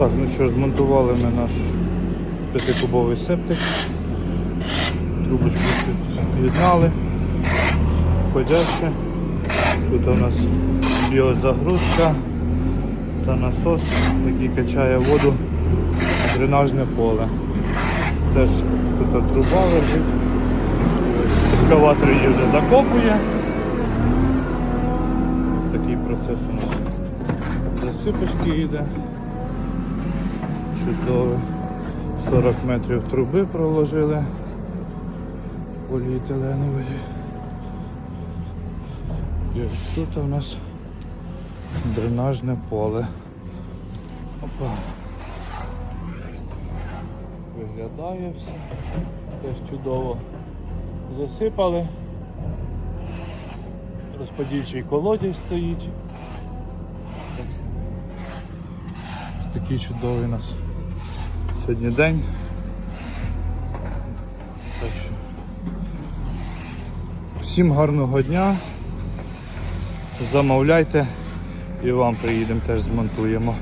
Так, ну що ж, змонтували ми наш п'ятикубовий септик. Трубочку під'єднали. Ходяче. Тут у нас біозагрузка та насос, який качає воду дренажне поле. Теж тут труба лежить. Екскаватор її вже закопує. Такий процес у нас засипочки йде. Чудово. 40 метрів труби проложили поліетиленової. І ось тут у нас дренажне поле. Опа. Виглядає все. Теж чудово засипали. Розподільчий колодязь стоїть. Такий чудовий у нас сьогодні день. Так що всім гарного дня. Замовляйте і вам приїдемо теж змонтуємо.